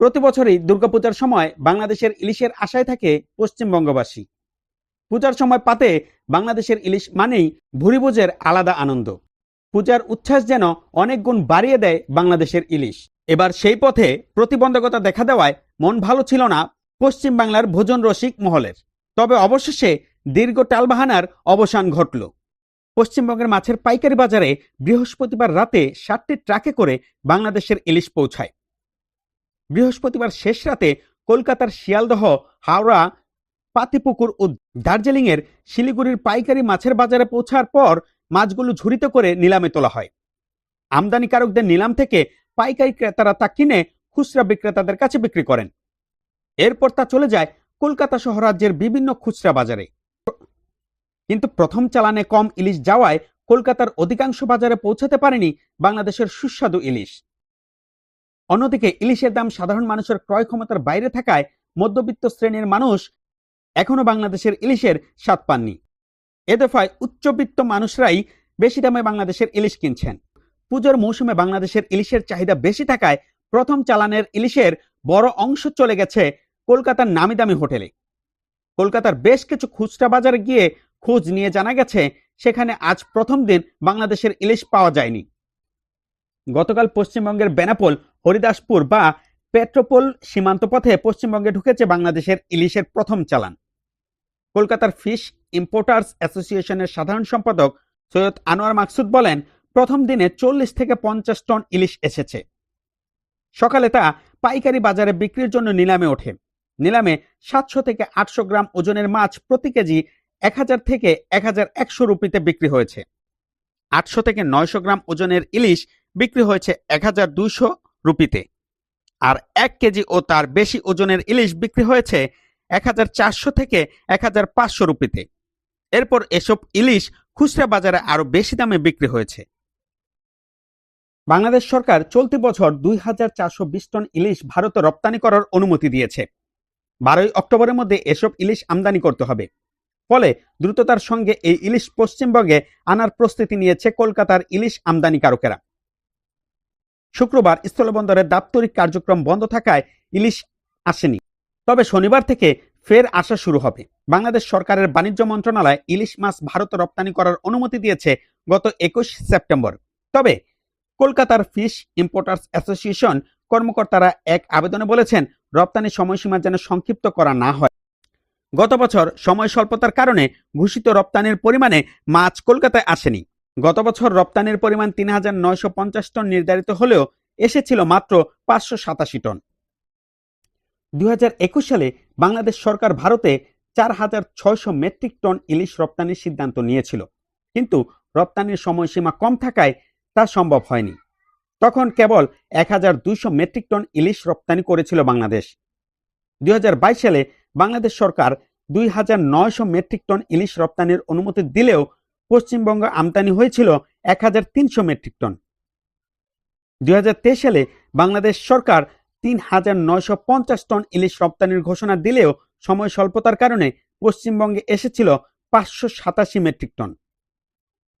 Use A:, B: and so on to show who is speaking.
A: প্রতি বছরই দুর্গাপূজার সময় বাংলাদেশের ইলিশের আশায় থাকে পশ্চিমবঙ্গবাসী। পূজার সময় পাতে বাংলাদেশের ইলিশ মানেই ভুরিভোজের আলাদা আনন্দ। পূজার উচ্ছ্বাস যেন অনেক গুণ বাড়িয়ে দেয় বাংলাদেশের ইলিশ। এবার সেই পথে প্রতিবন্ধকতা দেখা দেওয়ায় মন ভালো ছিল না পশ্চিম বাংলার ভোজন রসিক মহলের। তবে অবশেষে দীর্ঘ টালবাহানার অবসান ঘটল। পশ্চিমবঙ্গের মাছের পাইকারি বাজারে বৃহস্পতিবার রাতে সাতটি ট্রাকে করে বাংলাদেশের ইলিশ পৌঁছায়। বৃহস্পতিবার শেষ রাতে কলকাতার শিয়ালদহ, হাওড়া, পাতিপুকুর ও দার্জিলিংয়ের শিলিগুড়ির পাইকারি মাছের বাজারে পৌঁছার পর মাছগুলো ঝুড়িতে করে নিলামে তোলা হয়। আমদানিকারকদের নিলাম থেকে পাইকারি ক্রেতারা তা কিনে খুচরা বিক্রেতাদের কাছে বিক্রি করেন। এরপর তা চলে যায় কলকাতা সহ রাজ্যের বিভিন্ন খুচরা বাজারে। কিন্তু প্রথম চালানে কম ইলিশ যাওয়ায় কলকাতার অধিকাংশ বাজারে পৌঁছাতে পারেনি বাংলাদেশের সুস্বাদু ইলিশ। অন্যদিকে ইলিশের দাম সাধারণ মানুষের ক্রয় ক্ষমতার বাইরে থাকায় মধ্যবিত্ত শ্রেণির মানুষ এখনও বাংলাদেশের ইলিশের স্বাদ পাননি। এ দফায় উচ্চবিত্ত মানুষরাই বেশি দামে বাংলাদেশের ইলিশ কিনছেন। পুজোর মৌসুমে বাংলাদেশের ইলিশের চাহিদা বেশি থাকায় প্রথম চালানের ইলিশের বড় অংশ চলে গেছে কলকাতার নামি দামি হোটেলে। কলকাতার বেশ কিছু খুচরা বাজারে গিয়ে খোঁজ নিয়ে জানা গেছে, সেখানে আজ প্রথম দিন বাংলাদেশের ইলিশ পাওয়া যায়নি। গতকাল পশ্চিমবঙ্গের বেনাপোল হরিদাসপুর বা পেট্রোপোল সীমান্ত পথে পশ্চিমবঙ্গে ঢুকেছে বাংলাদেশের ইলিশের প্রথম চালান। কলকাতার ফিশ ইম্পোর্টার্স অ্যাসোসিয়েশনের সাধারণ সম্পাদক সৈয়দ আনোয়ার মাকসুদ বলেন, প্রথম দিনে চল্লিশ থেকে পঞ্চাশ টন ইলিশ এসেছে। সকালে তা পাইকারি বাজারে বিক্রির জন্য নিলামে ওঠে। নিলামে সাতশো থেকে আটশো গ্রাম ওজনের মাছ প্রতি কেজি এক হাজার থেকে এক হাজার একশো রুপিতে বিক্রি হয়েছে। আটশো থেকে নয়শো গ্রাম ওজনের ইলিশ বিক্রি হয়েছে এক হাজার দুইশো রুপিতে। আর এক কেজি ও তার বেশি ওজনের ইলিশ বিক্রি হয়েছে এক হাজার চারশো থেকে এক হাজার পাঁচশো রুপিতে। এরপর এসব ইলিশ খুচরা বাজারে আরও বেশি দামে বিক্রি হয়েছে। বাংলাদেশ সরকার চলতি বছর দুই হাজার চারশো বিশ টন ইলিশ ভারতে রপ্তানি করার অনুমতি দিয়েছে। বারোই অক্টোবরের মধ্যে এসব ইলিশ আমদানি করতে হবে। ফলে দ্রুততার সঙ্গে এই ইলিশ পশ্চিমবঙ্গে আনার প্রস্তুতি নিয়েছে কলকাতার ইলিশ আমদানিকারকেরা। শুক্রবার স্থলবন্দরের দাপ্তরিক কার্যক্রম বন্ধ থাকায় ইলিশ আসেনি। তবে শনিবার থেকে ফের আসা শুরু হবে। বাংলাদেশ সরকারের বাণিজ্য মন্ত্রণালয় ইলিশ মাছ ভারতে রপ্তানি করার অনুমতি দিয়েছে গত একুশ সেপ্টেম্বর। তবে কলকাতার ফিশ ইম্পোর্টার্স অ্যাসোসিয়েশন কর্মকর্তারা এক আবেদনে বলেছেন, রপ্তানি সময়সীমা যেন সংক্ষিপ্ত করা না হয়। গত বছর সময় স্বল্পতার কারণে ঘোষিত রপ্তানির পরিমাণে মাছ কলকাতায় আসেনি। গত বছর রপ্তানির পরিমাণ তিন হাজার নয়শো পঞ্চাশ টন নির্ধারিত হলেও এসেছিল মাত্র পাঁচশো সাতাশি টন। দুই হাজার একুশ সালে বাংলাদেশ সরকার ভারতে চার হাজার ছয়শো মেট্রিক টন ইলিশ রপ্তানির সিদ্ধান্ত নিয়েছিল। কিন্তু রপ্তানির সময়সীমা কম থাকায় তা সম্ভব হয়নি। তখন কেবল এক হাজার দুইশো মেট্রিক টন ইলিশ রপ্তানি করেছিল বাংলাদেশ। দুই হাজার বাইশ সালে বাংলাদেশ সরকার দুই হাজার নয়শো মেট্রিক টন ইলিশ রপ্তানির অনুমতি দিলেও পশ্চিমবঙ্গ আমদানি হয়েছিল এক হাজার তিনশো মেট্রিক টন। দুই হাজার তেইশ সালে বাংলাদেশ সরকার তিন হাজার নয়শো পঞ্চাশ টন ইলিশ রপ্তানির ঘোষণা দিলেও সময় স্বল্পতার কারণে পশ্চিমবঙ্গে এসেছিল পাঁচশো সাতাশি মেট্রিক টন।